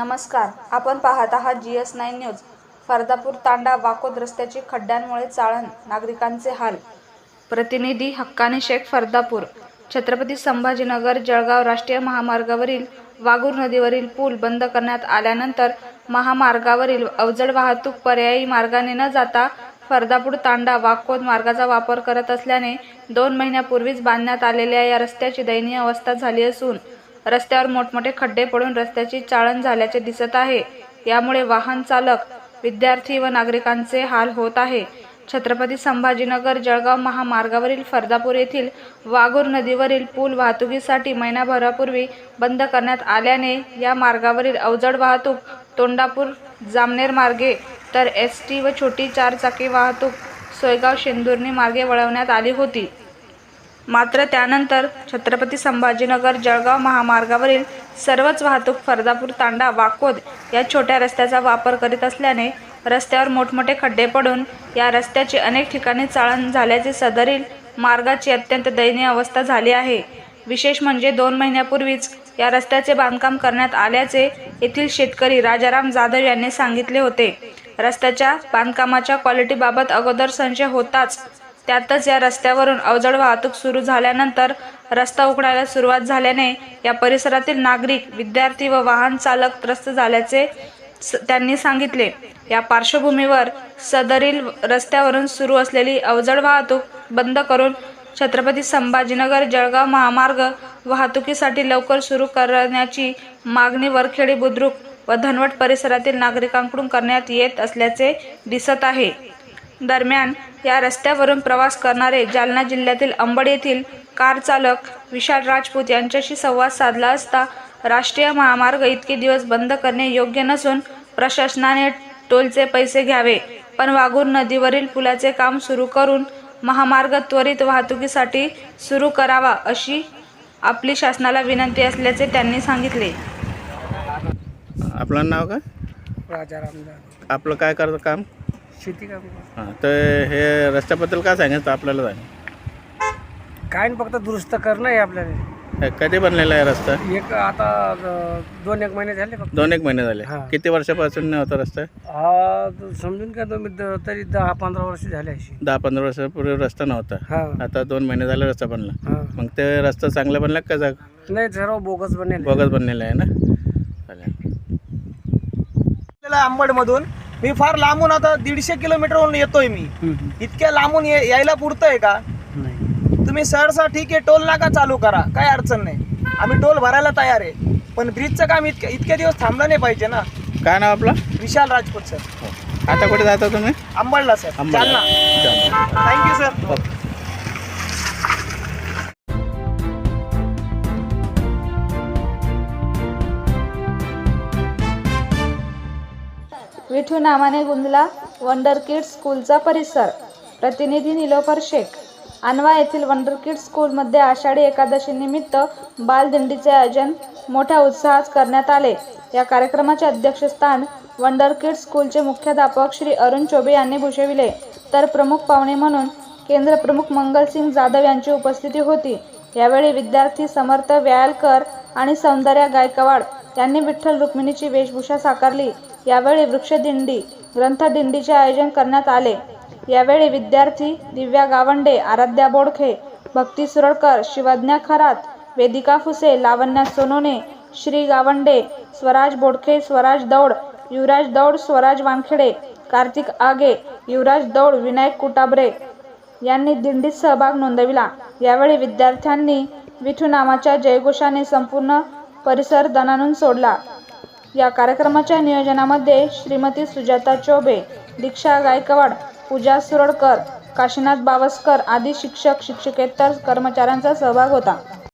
नमस्कार. आपण पाहत आहात G S nine news. Fardapur Tanda Wakod रस्त्याची खड्ड्यांमुळे चाळण नागरिकांचे हाल. प्रतिनिधी हक्काने शेख फर्दापूर. छत्रपती संभाजीनगर जळगाव राष्ट्रीय महामार्गावरील वागूर नदीवरील पूल बंद करण्यात आल्यानंतर महामार्गावरील अवजड वाहतूक पर्यायी मार्गाने न जाता फर्दापूर तांडा वाकोद मार्गाचा वापर करत असल्याने दोन महिन्यापूर्वीच बांधण्यात आलेल्या या रस्त्याची दयनीय अवस्था झाली असून रस्त्यावर मोठमोठे खड्डे पडून रस्त्याची चाळण झाल्याचे दिसत आहे. यामुळे वाहन चालक विद्यार्थी व नागरिकांचे हाल होत आहे. छत्रपती संभाजीनगर जळगाव महामार्गावरील फर्दापूर येथील वाघूर नदीवरील पूल वाहतुकीसाठी महिनाभरापूर्वी बंद करण्यात आल्याने या मार्गावरील अवजड वाहतूक तोंडापूर जामनेर मार्गे तर एस टी व छोटी चारचाकी वाहतूक सोयगाव शेंदुर्णी मार्गे वळवण्यात आली होती. मात्र त्यानंतर छत्रपती संभाजीनगर जळगाव महामार्गावरील सर्वच वाहतूक फर्दापूर तांडा वाकोद या छोट्या रस्त्याचा वापर करीत असल्याने रस्त्यावर मोठमोठे खड्डे पडून या रस्त्याची अनेक ठिकाणी चाळण झाल्याचे सदरील मार्गाची अत्यंत दयनीय अवस्था झाली आहे. विशेष म्हणजे दोन महिन्यापूर्वीच या रस्त्याचे बांधकाम करण्यात आल्याचे येथील शेतकरी राजाराम जाधव यांनी सांगितले होते. रस्त्याच्या बांधकामाच्या क्वालिटीबाबत अगोदर संशय होताच त्यातच या रस्त्यावरून अवजड वाहतूक सुरू झाल्यानंतर रस्ता उघडायला सुरुवात झाल्याने या परिसरातील नागरिक विद्यार्थी व वाहन चालक त्रस्त झाल्याचे स- त्यांनी सांगितले. या पार्श्वभूमीवर सदरील रस्त्यावरून सुरू असलेली अवजड वाहतूक बंद करून छत्रपती संभाजीनगर जळगाव महामार्ग वाहतुकीसाठी लवकर सुरू करण्याची मागणी वरखेडी बुद्रुक व धनवट परिसरातील नागरिकांकडून करण्यात येत असल्याचे दिसत आहे. दरम्यान या रस्त्यावरून प्रवास करणारे जालना जिल्ह्यातील अंबड येथील कार चालक विशाल राजपूत यांच्याशी संवाद साधला असता राष्ट्रीय महामार्ग इतके दिवस बंद करणे योग्य नसून प्रशासनाने टोलचे पैसे घ्यावे पण वाघूर नदीवरील पुलाचे काम सुरू करून महामार्ग त्वरित वाहतुकीसाठी सुरू करावा अशी आपली शासनाला विनंती असल्याचे त्यांनी सांगितले. आपलं नाव काय? राजा रामदास. आपलं काय करतं काम? शेती काम हां तर हे रस्त्याबद्दल काय सांगायचं आपल्याला सांग. काय नाही फक्त दुरुस्त करणं आहे आपल्याला. हे कधी बनलेला आहे रस्ता? एक आता अं, दोन एक महिने झाले फक्त. दोन एक महिने झाले. हां. किती वर्षापासून नाही होता रस्ता? हा द- समजून का तुम्ही द- तरी दहा पंधरा वर्ष झाले अशी. दहा पंधरा वर्षापूर्वी रस्ता नव्हता. हा. आता दोन महिने झाले रस्ता बनला. हा. मग ते रस्ता चांगला बनला का जा नाही सर्व बोगस बनेल बोगस बनलेला आहे ना? चालेल. आपल्याला अंबडमधून मी फार लांबून आता दीडशे किलोमीटरहून येतोय मी. इतक्या लांबून यायला पुरतंय का? तुम्ही सहरसा ठीक आहे टोल नाका चालू करा. काय अडचण नाही. आम्ही टोल भरायला तयार आहे. पण ब्रिजचं काम इतके इतके दिवस थांबलं नाही पाहिजे ना. काय नाव आपलं? विशाल राजपूत सर आता कुठे जाता तुम्ही? अंबडला sir Jalna. Thank you sir Vithu नामाने गुंजला वंडर किड्स स्कूलचा परिसर. प्रतिनिधी निलोफर शेख. अनवा येथील वंडर किड्स स्कूलमध्ये आषाढी एकादशीनिमित्त बालदिंडीचे आयोजन मोठ्या उत्साहात करण्यात आले. या कार्यक्रमाचे अध्यक्षस्थान वंडर किड्स स्कूलचे मुख्याध्यापक श्री अरुण चोबे यांनी भूषविले. तर प्रमुख पाहुणे म्हणून केंद्र प्रमुख मंगलसिंग जाधव यांची उपस्थिती होती. यावेळी विद्यार्थी समर्थ व्यायालकर आणि सौंदर्या गायकवाड त्यांनी विठ्ठल रुक्मिणीची वेशभूषा साकारली. यावेळी वृक्षदिंडी ग्रंथदिंडीचे आयोजन करण्यात आले. यावेळी विद्यार्थी दिव्या गावंडे आराध्या बोडखे भक्ती सुरळकर शिवज्ञा खरात वेदिका फुसे लावण्या सोनोने श्री गावंडे स्वराज बोडखे स्वराज दौड युवराज दौड स्वराज वानखेडे कार्तिक आगे युवराज दौड विनायक कुटाबरे यांनी दिंडीत सहभाग नोंदविला. यावेळी विद्यार्थ्यांनी विठू नामाच्या जयघोषाने संपूर्ण परिसर दणानून सोडला. या कार्यक्रमाच्या नियोजनामध्ये श्रीमती सुजाता चोबे दीक्षा गायकवाड पूजा सुरडकर काशीनाथ बावस्कर आदी शिक्षक शिक्षकेतर कर्मचाऱ्यांचा सहभाग होता.